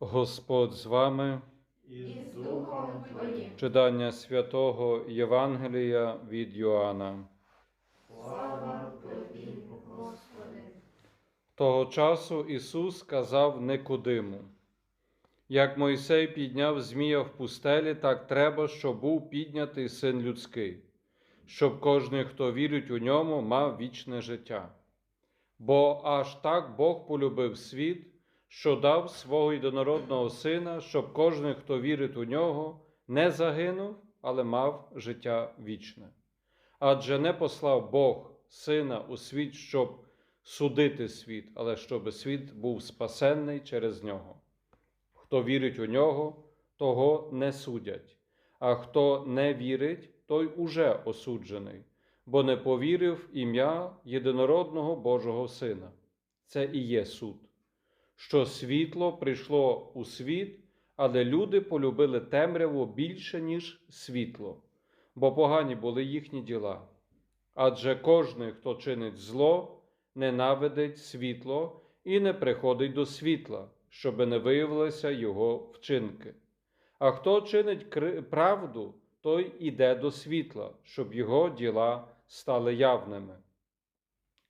Господь з вами. і з Духом Твоїм. Читання святого Євангелія від Йоанна. Слава Тобі, Господи. Того часу Ісус сказав Никодиму, як Мойсей підняв змія в пустелі, так треба, щоб був піднятий син людський, щоб кожний, хто вірить у ньому, мав вічне життя. Бо аж так Бог полюбив світ, що дав свого єдинородного сина, щоб кожний, хто вірить у нього, не загинув, але мав життя вічне. Адже не послав Бог сина у світ, щоб судити світ, але щоб світ був спасенний через нього. Хто вірить у нього, того не судять, а хто не вірить, той уже осуджений, бо не повірив ім'я єдинородного Божого Сина. Це і є суд, що світло прийшло у світ, але люди полюбили темряву більше, ніж світло, бо погані були їхні діла. Адже кожний, хто чинить зло, ненавидить світло і не приходить до світла, щоби не виявилися його вчинки. А хто чинить правду, той іде до світла, щоб його діла стали явними,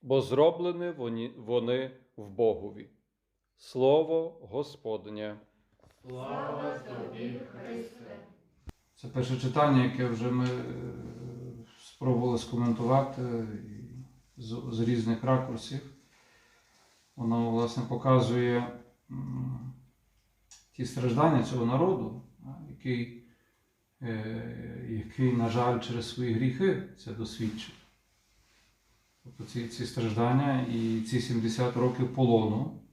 бо зроблені вони, в Богові. Слово Господнє. Слава Тобі, Христе. Це перше читання, яке вже ми е, спробували скоментувати з, з різних ракурсів. Воно, власне, показує ті страждання цього народу, який, е, який, на жаль, через свої гріхи це досвідчив. Тобто ці, ці страждання і ці 70 років полону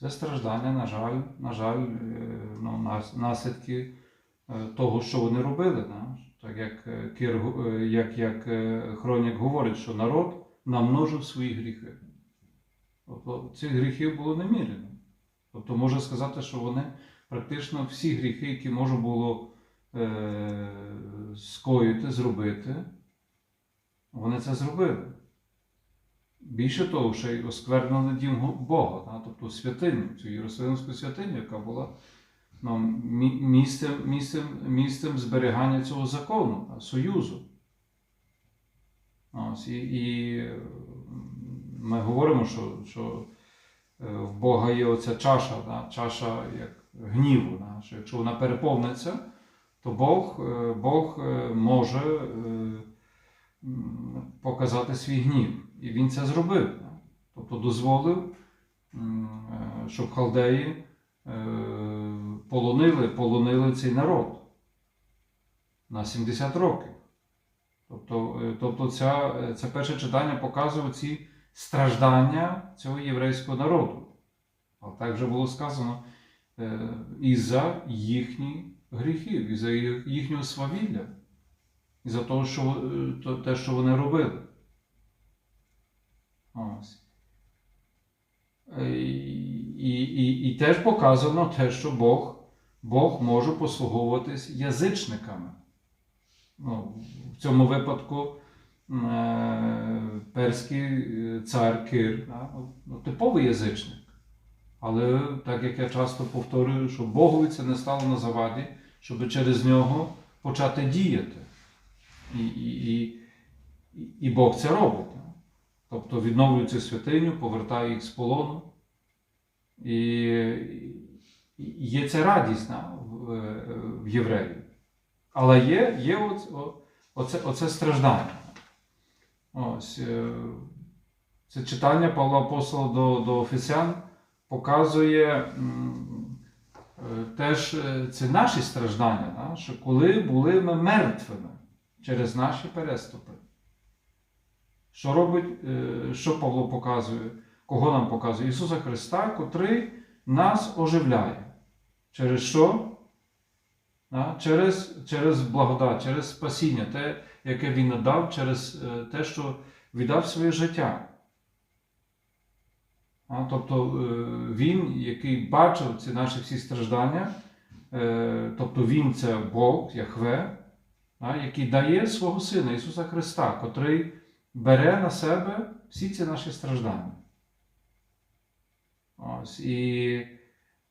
це страждання, на жаль, на жаль, е, ну, наслідки е, того, що вони робили. Так як е, Кир, е, як, як хронік говорить, що народ намножив свої гріхи. Тобто цих гріхів було немірено. Тобто можна сказати, що вони практично всі гріхи, які можна було е, скоїти, зробити, вони це зробили. Більше того, ще й осквернили дім Бога, тобто святиню, цю Єрусалимську святиню, яка була ну, місцем, місцем, місцем зберігання цього закону, союзу. Ось, і, і ми говоримо, що, що е, в Бога є оця чаша, чаша як гніву, що якщо вона переповниться, то Бог, е, Бог е, може показати свій гнів. І він це зробив. Тобто дозволив, е, щоб халдеї е, полонили, полонили цей народ на 70 років. Тобто, е, тобто ця, це перше читання показує ці страждання цього єврейського народу. А так вже було сказано е, із-за їхніх гріхів, із-за їхнього свавілля, із-за того, що, те, що вони робили. Ось. Е, І, і, і теж показано те, що Бог, Бог може послуговуватись язичниками. Ну, в цьому випадку е, перський е, цар Кир, да, ну, типовий язичник. Але так як я часто повторюю, що Богові це не стало на заваді, щоб через нього почати діяти. І, і, і, і Бог це робить. Тобто відновлює цю святиню, повертає їх з полону. І є ця радість е, в євреїв. Але є, є оце, оце, оце страждання. Ось, е, це читання Павла Апостола до, до Офесян показує е, теж це наші страждання, да, що коли були ми мертвими через наші переступи. Що робить, е, що Павло показує? Кого нам показує? Ісуса Христа, котрий нас оживляє. Через що? Через, через благодать, через спасіння, те, яке Він надав, через е, те, що віддав своє життя. Тобто е, Він, який бачив ці наші всі страждання, тобто Він це Бог, Яхве, який дає свого Сина Ісуса Христа, котрий бере на себе всі ці наші страждання. Ось, і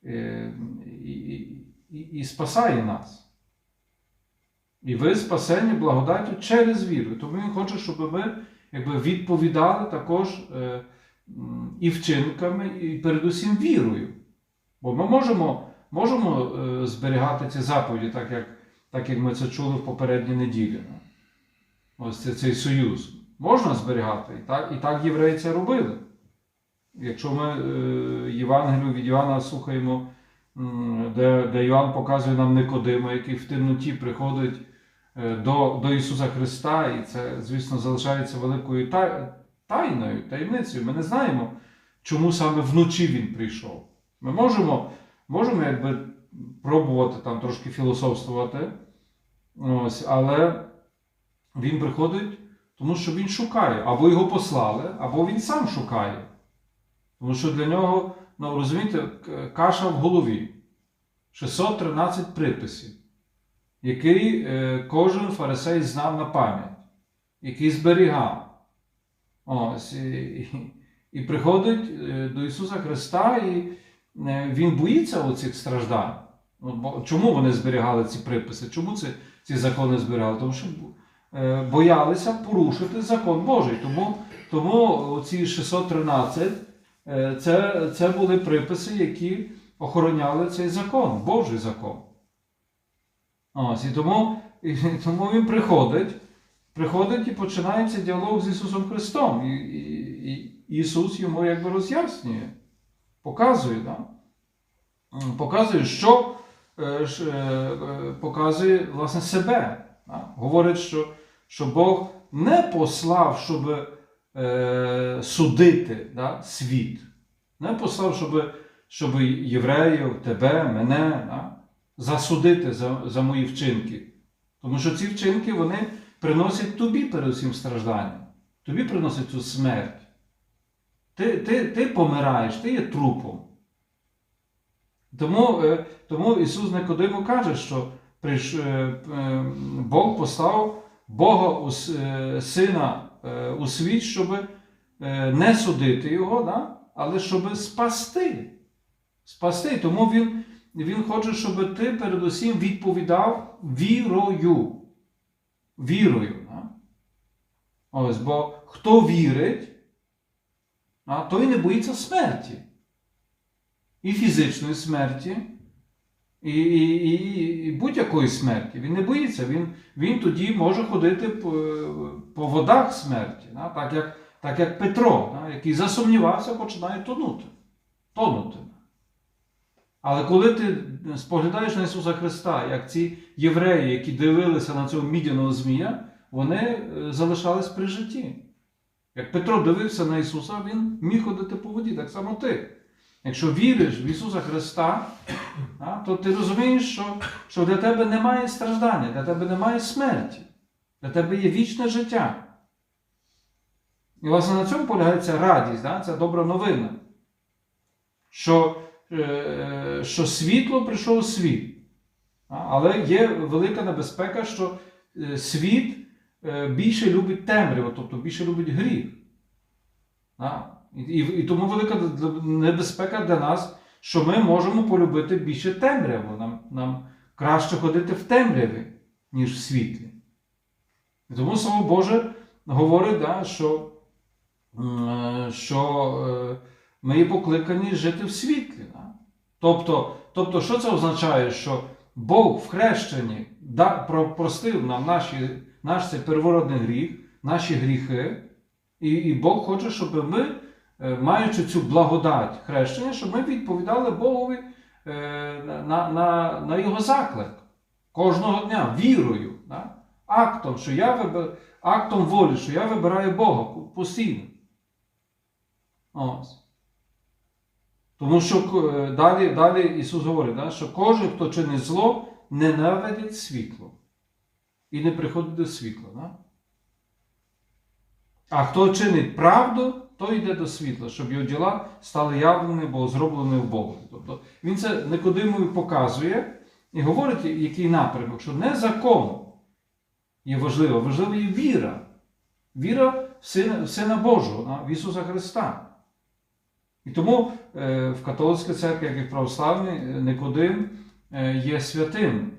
е, і, і, і, і спасає нас. І ви спасені благодаттю через віру. Тому Він хоче, щоб ми якби, відповідали також е, і вчинками, і передусім вірою. Бо ми можемо, можемо е, зберігати ці заповіді, так як, так як ми це чули в попередній неділі. Ось це, цей союз. Можна зберігати. І так, і так євреї це робили. Якщо ми е, Євангелію від Іоанна слухаємо, де, де Іоанн показує нам Никодима, який в темноті приходить е, до, до Ісуса Христа, і це, звісно, залишається великою тай- тайною, таємницею. Ми не знаємо, чому саме вночі він прийшов. Ми можемо, можемо якби пробувати там трошки філософствувати, ось, але він приходить, тому що він шукає, або його послали, або він сам шукає. Тому що для нього, ну розумієте, каша в голові. 613 приписів, який е, кожен фарисей знав на пам'ять, який зберігав. Ось, і, і, приходить е, до Ісуса Христа, і е, Він боїться оцих страждань. Ну, чому вони зберігали ці приписи? Чому ці, ці закони зберігали? Тому що боялися порушити закон Божий. Тому, тому ці 613 Е, Це, це були приписи, які охороняли цей закон, Божий закон. Ось, і тому, і тому він приходить, приходить і починається діалог з Ісусом Христом. І, і, і Ісус йому якби роз'яснює, показує, да? Показує, що е, е, е, показує власне себе. Говорить, що, що Бог не послав, щоб е, судити да, світ. Не послав, щоб, щоб євреїв, тебе, мене да, засудити за, за мої вчинки. Тому що ці вчинки вони приносять тобі передусім страждання. Тобі приносять цю смерть. Ти, ти, ти помираєш, ти є трупом. Тому, е, тому Ісус Никодиму каже, що Бог послав Бога е, Сина е, у світ, щоб е, не судити його, да? але щоб спасти. Спасти. Тому він, він хоче, щоб ти передусім відповідав вірою. Вірою. Да? Ось, бо хто вірить, той не боїться смерті. І фізичної смерті, і, і, і, будь-якої смерті. Він не боїться. Він, він тоді може ходити по, по водах смерті, да? так, як, так як Петро, да? який засумнівався, починає тонути. тонути. Але коли ти споглядаєш на Ісуса Христа, як ці євреї, які дивилися на цього мідяного змія, вони е, залишались при житті. Як Петро дивився на Ісуса, він міг ходити по воді, так само ти. Якщо віриш в Ісуса Христа, то ти розумієш, що, що для тебе немає страждання, для тебе немає смерті, для тебе є вічне життя. І власне на цьому полягається радість, да? це добра новина. Що, е, що світло прийшов у світ. Але є велика небезпека, що е, світ е, більше любить темряву, тобто більше любить гріх. І, і, тому велика небезпека для нас, що ми можемо полюбити більше темряву. Нам, нам краще ходити в темряві, ніж в світлі. І тому Слово Боже говорить, да, що, е, що е, ми є покликані жити в світлі. Да? Тобто, тобто, що це означає? Що Бог в хрещенні да, про- простив нам наші, наш цей первородний гріх, наші гріхи, і, і Бог хоче, щоб ми, маючи цю благодать хрещення, щоб ми відповідали Богові е, на, на, на Його заклик кожного дня вірою, да? актом, що я виб... актом волі, що я вибираю Бога постійно. Ось. Тому що е, далі, далі Ісус говорить, да, що кожен, хто чинить зло, ненавидить світло і не приходить до світла. Да? А хто чинить правду, той йде до світла, щоб його діла стали явними, бо зроблені в Богу. Тобто він це Никодимові показує і говорить, який напрямок, що не закон є важливо, важлива є віра. Віра в Сина, в Сина Божого, в Ісуса Христа. І тому е, в католицькій церкві, як і в православній, е, Никодим е, є святим.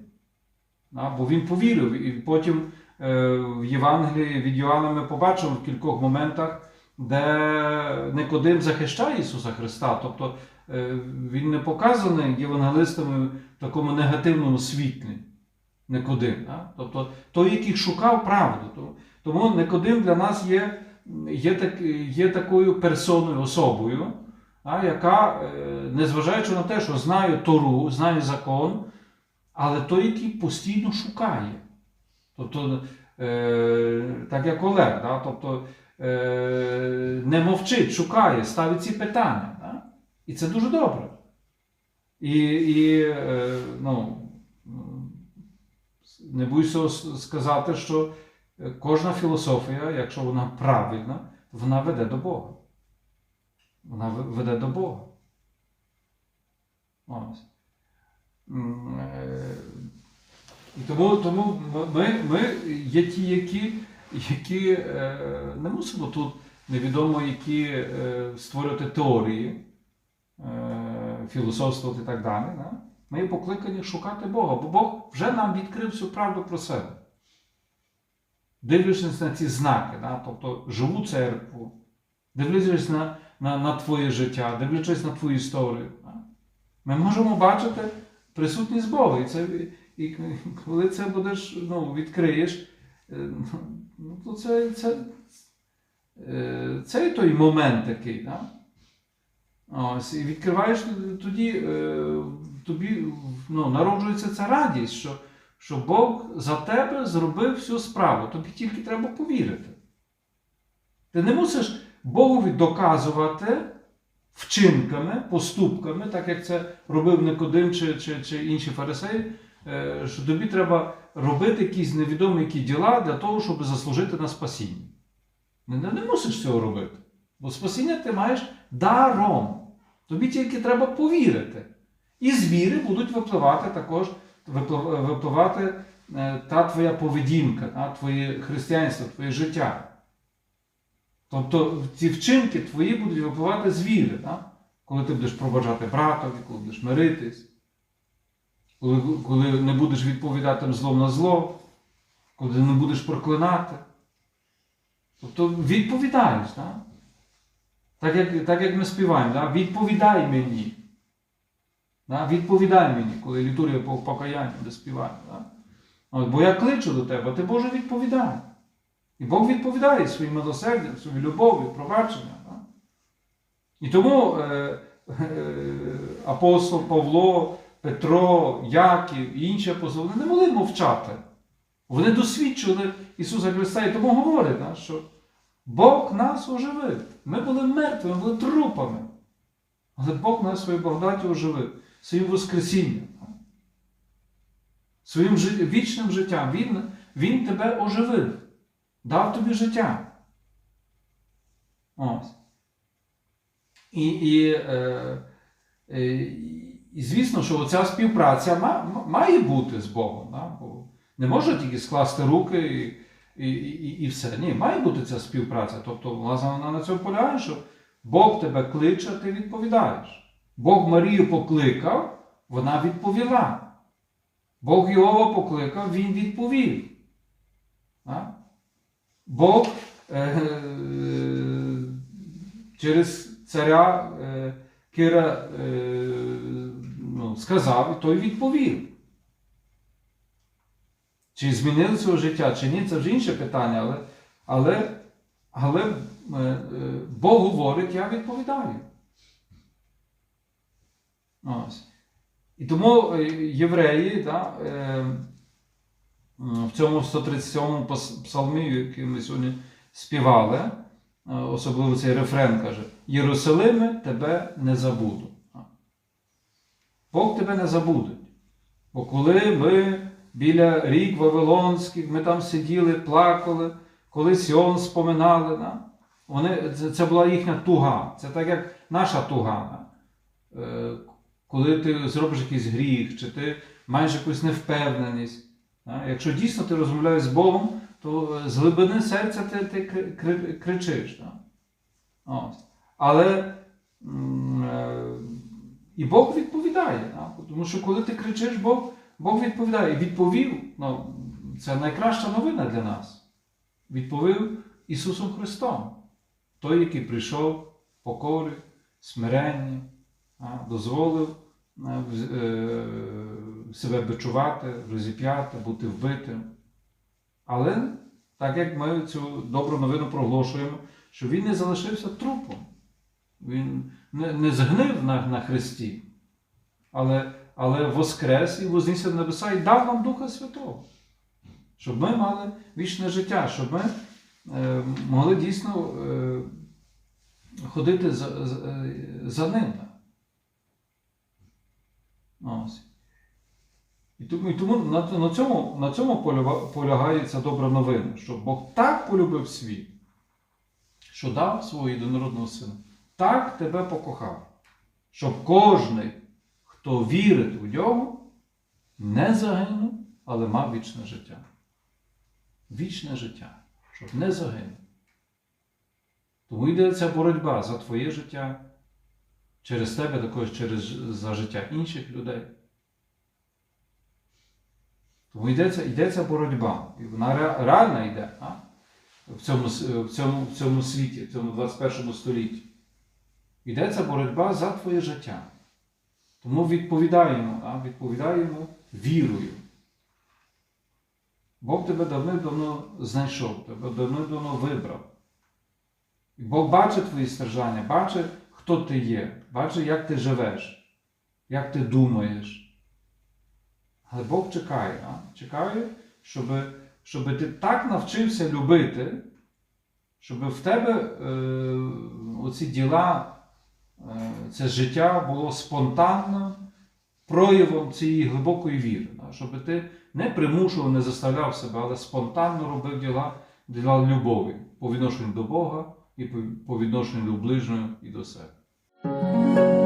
Бо він повірив. І потім в Євангелії від Йоанна ми побачимо в кількох моментах, де Никодим захищає Ісуса Христа. Тобто е, він не показаний євангелистами в такому негативному світлі. Никодим. Да? Тобто той, який шукав правду. То- Тому Никодим для нас є, є, так, є такою персоною, особою, а, яка, е, незважаючи на те, що знає Тору, знає закон, але той, який постійно шукає. Тобто, е, так як Олег, да? тобто, не мовчить, шукає, ставить ці питання. Да? І це дуже добре. І, і е, ну, не боюся сказати, що е, кожна філософія, якщо вона правильна, вона веде до Бога. Вона веде до Бога. Ось. Е, І тому, тому ми, ми є ті, які, які е, не мусимо тут невідомо які е, створювати теорії, е, філософствувати і так далі. Ми покликані шукати Бога, бо Бог вже нам відкрив всю правду про себе. Дивлячись на ці знаки, да? тобто живу церкву, дивлячись на, на, на твоє життя, дивлячись на твою історію. Да? Ми можемо бачити присутність Бога. І, це, і коли це будеш, ну, відкриєш, ну, то це, це, е, це той момент такий. Да? Ось, і відкриваєш тоді, е, тобі ну, народжується ця радість, що, що Бог за тебе зробив всю справу. Тобі тільки треба повірити. Ти не мусиш Богові доказувати вчинками, поступками, так як це робив Никодим чи, чи, чи інші фарисеї, що тобі треба робити якісь невідомі які діла для того, щоб заслужити на спасіння. Не, не, не мусиш цього робити. Бо спасіння ти маєш даром. Тобі тільки треба повірити. І з віри будуть випливати також випливати е, та твоя поведінка, та, твоє християнство, твоє життя. Тобто ці вчинки твої будуть випливати з віри, та? коли ти будеш пробажати братові, коли будеш миритись, коли, коли не будеш відповідати злом на зло, коли не будеш проклинати. Тобто відповідаєш. Так? Так як, так як ми співаємо, да? відповідай мені. Да? Відповідай мені, коли літургія по покаянню, де співаємо. Да? От, бо я кличу до тебе, а ти Боже відповідай. І Бог відповідає своїм милосердям, своєю любов'ю, пробаченням. Да? І тому е, е, апостол Павло, Петро, Яків і інші апостоли не могли мовчати. Вони досвідчили Ісуса Христа і тому говорять, да, що Бог нас оживив. Ми були мертвими, ми були трупами. Але Бог нас своєю благодаті оживив, своїм Воскресінням, своїм вічним життям. Він, він тебе оживив, дав тобі життя. Ось. І, і, е, е, і звісно, що оця співпраця має бути з Богом. Да? Бо не може тільки скласти руки і, і, і, і все. Ні, має бути ця співпраця. Тобто, власне, вона на цьому полягає, що Бог тебе кличе, ти відповідаєш. Бог Марію покликав, вона відповіла. Бог Його покликав, він відповів. А? Бог е, е, через царя е, Кира е, ну, сказав, і той відповів. Чи змінили своє життя, чи ні, це вже інше питання, але, але, але е, е, Бог говорить, я відповідаю. Ось. І тому е, євреї да, в цьому 137-му псалмі, який ми сьогодні співали, особливо цей рефрен каже: Єрусалиме тебе не забуду. Бог тебе не забуде. Бо коли ми біля рік Вавилонських, ми там сиділи, плакали, коли Сіон споминали, вони, це, була їхня туга. Це так як наша туга. Е, коли ти зробиш якийсь гріх, чи ти маєш якусь невпевненість. Якщо дійсно ти розмовляєш з Богом, то з глибини серця ти, ти кри- кри- кричиш. Ось. Але е, і Бог відповідає. да. Тому що коли ти кричиш, Бог, Бог відповідає. Відповів, ну, це найкраща новина для нас. Відповів Ісусом Христом, той, який прийшов покори, смиренні, дозволив е, е, себе бичувати, розіп'яти, бути вбитим. Але так як ми цю добру новину проголошуємо, що він не залишився трупом. Він не, не згнив на, на хресті, але, але воскрес і вознісся на небеса і дав нам Духа Святого. Щоб ми мали вічне життя, щоб ми е, могли дійсно е, ходити за, за, е, за ним. Ось. І тому, і тому на, на цьому, на цьому поляга- полягає добра новина, що Бог так полюбив світ, що дав свого єдинородного сина. Так тебе покохав, щоб кожний, хто вірить у нього, не загинув, але мав вічне життя. Вічне життя, щоб не загинув. Тому йде ця боротьба за твоє життя, через тебе, також через за життя інших людей. Тому йдеться, йдеться боротьба. І вона ре- реальна йде а? В, цьому, в, цьому, в цьому світі, в цьому 21 столітті. Йдеться боротьба за твоє життя. Тому відповідаємо, а? відповідаємо вірою. Бог тебе давним-давно знайшов, тебе давним-давно вибрав. І Бог бачить твої страждання, бачить, хто ти є, бачить, як ти живеш, як ти думаєш. Але Бог чекає, а? чекає, щоб, щоб ти так навчився любити, щоб в тебе е, оці діла, це життя було спонтанно проявом цієї глибокої віри. Щоб ти не примушував, не заставляв себе, але спонтанно робив діла, діла любові по відношенню до Бога і по відношенню до ближнього і до себе.